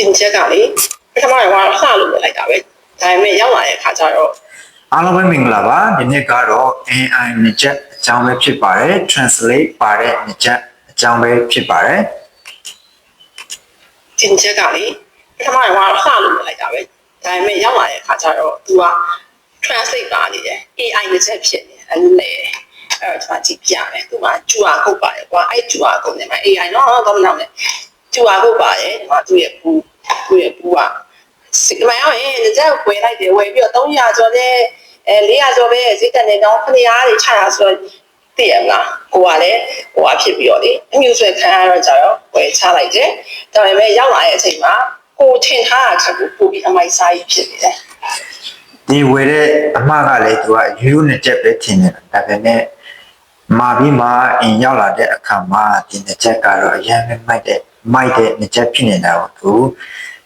တင်ချက်ကလေပထမကတော့လှလို့ပဲလိုက်တာပဲဒါပေမဲ့ရောက်လာတဲ့အခါကျတော့အားလုံးပဲမင်္ဂလာပါဒီနေ့ကတော့ AI နှစ်ချက်အကြောင်းပဲဖြစ်ပါတယ် translate ပါတဲ့နှစ်ချက်အကြောင်းပဲဖြစ်ပါတယ်တင်ချက်ကလေပထမကတော့လှလို့ပဲလိုက်တာပဲဒါပေမဲ့ရောက်လာတဲ့အခါကျတော့ तू က translate ပါနေတယ် AI နဲ့ချက်ဖြစ်နေတယ်အဲ့လေအဲ့တော့ကျွန်မကြည့်ပြမယ်သူကကျူအာကုတ်ပါတယ်ကွာအဲ့ကျူအာကုတ်နေမှာ AI နော်တော့မနောက်နဲ့ ကျူအာကုတ်ပါတယ်ဒီမှာသူ့ရဲ့ဘူးသူ့ရဲ့ဘူးကစီမယောင်းရင်ကြက်ဝယ်လိုက်တယ်ဝယ်ပြီးတော့300ကျော်တဲ့အဲ400ကျော်ပဲဈေးတက်နေတော့ခဏရားတွေချတာဆိုတော့သိရမလားကိုကလည်းဟိုကဖြစ်ပြီးတော့လေအမျိုးဆွဲခံရတော့ကြတော့ဝယ်ချလိုက်တယ်ဒါပေမဲ့ရောက်လာတဲ့အချိန်မှာကိုထင်ထားတာချက်ကိုပို့ပြီးအမိုက်စားကြီးဖြစ်နေတယ်ဒီဝယ်တဲ့အမှားကလည်းသူကရိုးရိုးနှစ်ချက်ပဲထင်နေတာဒါပေမဲ့မာပြီးမှအင်ရောက်လာတဲ့အခါမှာဒီနှစ်ချက်ကတော့အရင်ပဲမိုက်တဲ့ မိုက်တဲ့နှစ်ချက်ဖြစ်နေတာကိုသူ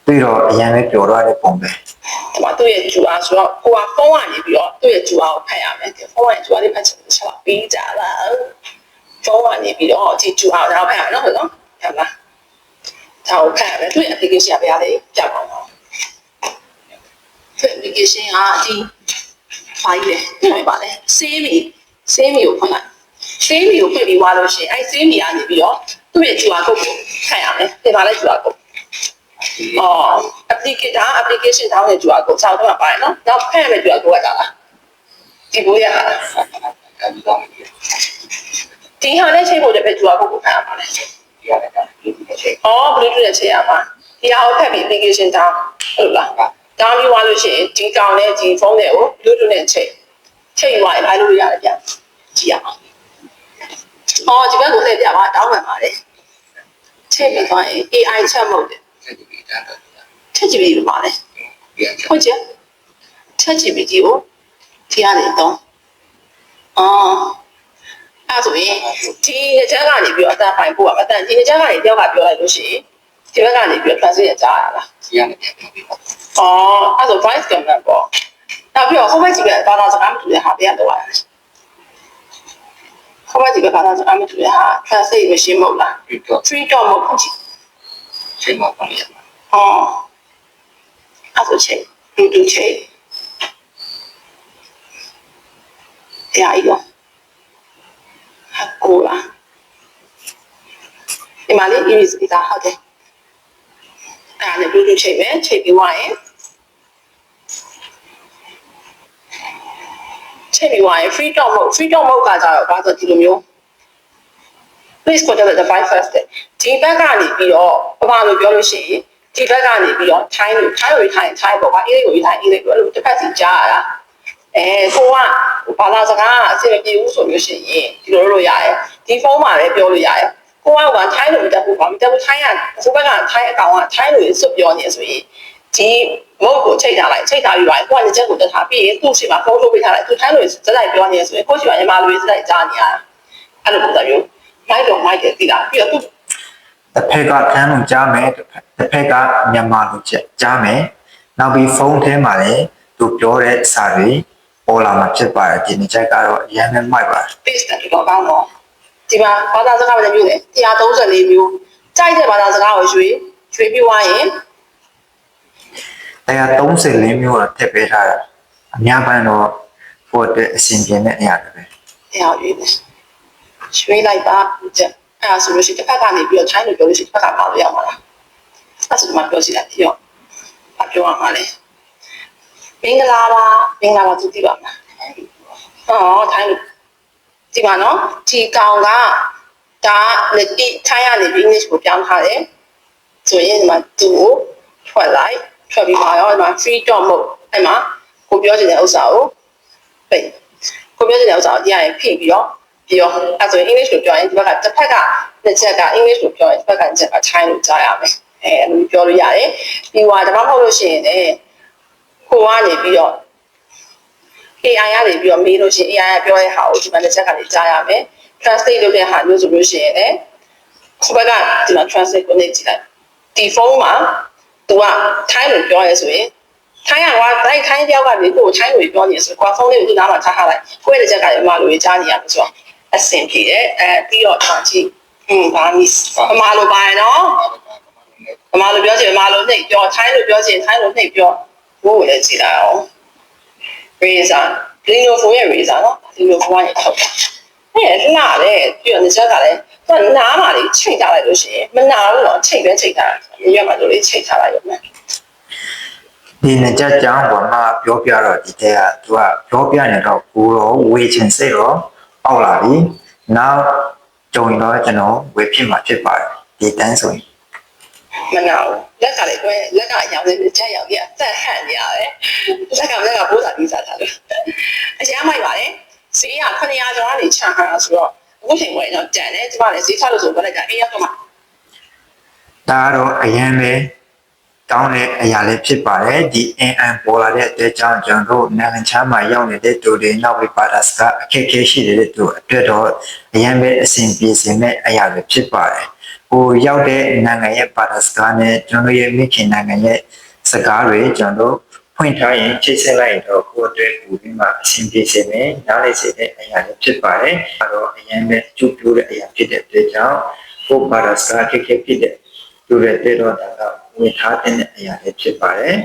ပြီးတော့အရင်ပဲပျော်တော့တဲ့ပုံပဲဒီမှာသူ့ရဲ့ဂျူအားဆိုတော့ကိုကဖုန်းကနေပြီးတော့သူ့ရဲ့ဂျူအားကိုဖတ်ရမယ်ဒီဖုန်းကနေဂျူအားလေးဖတ်ချင်တယ်ဆက်ပြီးကြလားဖုန်းကနေပြီးတော့ဒီဂျူအားကိုတော့ဖတ်ရမယ်နော်ဟုတ်နော်ဟုတ်လားဒါကိုဖတ်ရမယ်သူ့ရဲ့ application ကဘယ်ဟာလဲပြပါအောင်သူ့ application ကဒီဖိုင်လေဒီမှာပါလေ save me save me ကိုဖွင့်လိုက် save me ကိုဖွင့်ပြီးသွားလို့ရှိရင်အဲ save me ကနေပြီးတော့ သူ့ရဲ့ဂျူအားကုတ်ကိုဖတ်ရမယ်ဒီမှာလဲဂျူအားကုတ်အော် application ဒါ application တောင်းနေကြွားကိုစောက်တော့ပါတယ်နော်နောက်ဖက်မယ်ကြွားကိုကတာလားဒီဘူးရဒီဟာနဲ့ချိန်ဖို့လည်းပဲကြွားကိုကိုဖက်ရပါလေအော် bluetooth နဲ့ချိန်ရပါဒီဟာကိုဖက်ပြီး application တောင်းဟုတ်လားတောင်းပြီးသွားလို့ရှိရင်ဒီကောင်နဲ့ဒီဖုန်းတွေကို bluetooth နဲ့ချိန်ချိန်သွားရင်အားလို့ရတယ်ဗျကြည့်ရအောင် အော်ဒီဘက်ကိုလှည့်ပြပါတောင်းမှန်ပါလေချိန်ပြီးသွားရင် AI ချက်မဟုတ်တယ်ချက်ကြည့်ပြီးပါလေဟုတ်ကြချက်ကြည့်ပြီးကိုဒီကနေတော့အော်အဲ့ဆိုရင်ဒီညချမ်းကနေပြီးတော့အတန်ပိုင်ပို့ရမှာအတန်ဒီညချမ်းကနေတယောက်ကပြောလိုက်လို့ရှိရင်ဒီဘက်ကနေပြီးတော့ translate ကြားရလားအော်အဲ့ဆို voice command ပေါ့နောက်ပြီးတော့ဟိုဘက်ကြည့်ပဲဘာသာစကားမတူတဲ့ဟာပြန်တော့ရတယ် ဟိုဘက်ကြည့်ပဲဘာသာစကားမတူတဲ့ဟာ translate machine မဟုတ်လား free dot မဟုတ်ဘူးအော်အဲ့ဆိုချိန်ဒူဒူချိန်တရားကြီးရောဟာကိုလာဒီမှာလေး iris ပြီးသားဟုတ်တယ်အဲ့ဒါနဲ့ဒူဒူချိန်ပဲချိန်ပြီးသွားရင် ချိန်ပြီးသွားရင် free talk mode free talk mode ကကြတော့ဘာဆိုဒီလိုမျိုး please contact the device first ဒီဘက်ကနေပြီးတော့ဘာမှလို့ပြောလို့ရှိရင်ဒီဘက်ကနေပြီးတော့ time လို့ time ကို time time ပေါ့ကွာ A ကို time A ကိုအဲ့လိုတစ်ဖက်စီကြားရတာအဲကိုကဘာသာစကားအဆင်မပြေဘူးဆိုလို့ရှိရင်ဒီလိုလုပ်လို့ရတယ်ဒီဖုန်းမှာလည်းပြောလို့ရတယ်ကိုကက time လို့မတက်ဘူးကွာမတက်ဘူး time ကဟိုဘက်က time အကောင်က time လို့စွတ်ပြောနေဆိုရင် ဒီမုတ်ကိုချိန်ထားလိုက်ချိန်ထားပြီးပါကိုကလည်းချက်ကိုတက်ထားပြီးရင်သူ့ရှိမှာဖုန်းထုတ်ပေးထားလိုက်သူ time လို့စက်လိုက်ပြောနေဆိုရင်ကိုရှိမှာညီမလိုရေးစက်လိုက်ကြားနေရတာအဲ့လိုပုံစံမျိုးမိုက်တော့မိုက်တယ်သိလားပြီးတော့သူတစ်ဖက်ကထမ်းလို့ကြားမယ်တစ်ဖက်တစ်ဖက်ကမြန်မာလို့ချက်ကြားမယ်နောက်ပြီးဖုန်းထဲမှာလည်းသူပြောတဲ့စာတွေပေါ်လာမှာဖြစ်ပါတယ်ဒီနှစ်ချက်ကတော့အရင်ပဲမိုက်ပါတယ် base တက်တော့ကောင်းတော့ဒီမှာဘာသာစကားပဲမျိုးလေ134မျိုးကြိုက်တဲ့ဘာသာစကားကိုရွေးရွေးပြီးွားရင် တရား34မျိုးတော့ထည့်ပေးထားတာအများပန်းတော့ပို့တဲ့အဆင်ပြေတဲ့အရာတွေပဲတရားရွေးတယ်ရွေးလိုက်ပါကြအဲ့ဒါဆိုလို့ရှိရင်တစ်ဖက်ကနေပြီးတော့ China ပြောလို့ရှိရင်တစ်ဖက်ကပါလို့ရမှာလားအဲ့ဆိုဒီမှာပြောစီလိုက်ပြီးတော့အပြောရမှာလေမင်္ဂလာပါမင်္ဂလာပါသူသိပါမလားအော် China ဒီမှာနော်ဒီကောင်ကဒါလက်တိထိုင်းရနေပြီး English ကိုပြောင်းထားတယ်ဆိုရင်ဒီမှာသူ့ကိုထွက်လိုက် ထွက်ပြီးပါရောဒီမှာ free dot mode အဲ့မှာကိုပြောချင်တဲ့ဥစ္စာကိုပိတ်ကိုပြောချင်တဲ့ဥစ္စာကိုတရားရင်ဖိပြီးတော့ပြီးတော့အဲ့ဆိုရင် English ကိုပြောရင်ဒီဘက်ကတစ်ဖက်ကတစ်ချက်က English ကိုပြောရင်တစ်ဖက်ကတစ်ချက်က China ကိုကြားရမယ်အဲအဲ့လိုပြောလို့ရတယ်ပြီးတော့ဒါမှမဟုတ်လို့ရှိရင်လည်းကိုကနေပြီးတော့ AI ကနေပြီးတော့မေးလို့ရှိရင် AI ကပြောတဲ့ဟာကိုဒီမှာတစ်ချက်ကနေကြားရမယ် translate လုပ်တဲ့ဟာမျိုးဆိုလို့ရှိရင်လည်းခုဘက်ကဒီမှာ translate ကိုနေကြည့်လိုက်ဒီဖုန်းမှာ तू က Thai လို့ပြောရဲဆိုရင် Thai ကကွာ Thai Thai တယောက်ကနေကိုယ် Thai လို့ပြောနေဆိုကွာဖုန်းလေးကိုသူ့နားမှာထားထားလိုက်ကိုယ့်ရဲ့တစ်ချက်ကလည်းအမလိုရေးကြားနေရမှာဆိုတော့အဆင်ပြေတယ်အဲပြီးတော့ထားကြည့်ဟင်းဘာမီအမလိုပါရနော်အမလိုပြောချင်အမလိုလို့နှိပ်ပြောထိုင်းလို့ပြောချင်ထိုင်းလို့နှိပ်ပြောဘိုးကိုလည်းကြည့်လိုက်အောင် razor လီနိုဖိုရဲ့ razor နော်လီနိုဖိုကနေထုတ်တာအဲ့လှတယ်ပြီးတော့ညချက်ကလည်း သူကနားမှလေးချိန်ထားလိုက်လို့ရှိရင်မနာဘူးတော့ချိန်ပဲချိန်ထားတယ်ရွက်မှတို့လေးချိန်ထားလိုက်ရုံနဲ့ဒီနှစ်ချက်ကြောင့်ဘာမှပြောပြတော့ဒီတဲ့ကသူကပြောပြနေတော့ကိုတော့ဝေချင်စိတ်တော့ပေါက်လာပြီနောက်ကြုံရင်တော့ကျွန်တော်ဝေဖြစ်မှာဖြစ်ပါတယ်ဒီတန်းဆိုရင်မနာဘူးလက်ကလည်းကွဲလက်ကအရောင်လေးချက်ရောက်ပြီးအသက်ဟန်နေရတယ်လက်ကလက်ကဘိုးသာပြီးစားထားတယ်အရမ်းမိုက်ပါတယ်ဈေးက900ကျော်ကနေချန်ထားတာဆိုတော့ အခုချိန်ဝယ်တော့တန်တယ်ကျမလည်းဈေးချလို့ဆိုတော့လည်းအေးရောက်တော့မှဒါကတော့အရင်ပဲကောင်းတဲ့အရာလေးဖြစ်ပါတယ်ဒီ NN ပေါ်လာတဲ့အတွက်ကြောင့်ကျွန်တော်တို့နိုင်ငံခြားမှာရောက်နေတဲ့တူတွေနောက်ပြီးပါတာစကအခက်အခဲရှိတဲ့သူအတွက်တော့အရင်ပဲအဆင်ပြေစေမဲ့အရာပဲဖြစ်ပါတယ်ဟိုရောက်တဲ့နိုင်ငံရဲ့ပါတာစကနဲ့ကျွန်တော်ရဲ့မိခင်နိုင်ငံရဲ့စကားတွေကျွန်တော်တို့ ဖွင့်ထားရင်ချိတ်ဆက်လိုက်ရင်တော့ကိုယ့်အတွက်ကိုယ်ပြီးမှအဆင်ပြေစေမယ်နားလည်စေတဲ့အရာလေးဖြစ်ပါတယ်အဲတော့အရင်ပဲကျုပ်ပြောတဲ့အရာဖြစ်တဲ့အတွက်ကြောင့်ကိုယ်ပါတာစကအခက်အခဲဖြစ်တဲ့လူတွေတဲ့တော့ဒါကဝင်ထားတဲ့အရာတွေဖြစ်ပါတယ်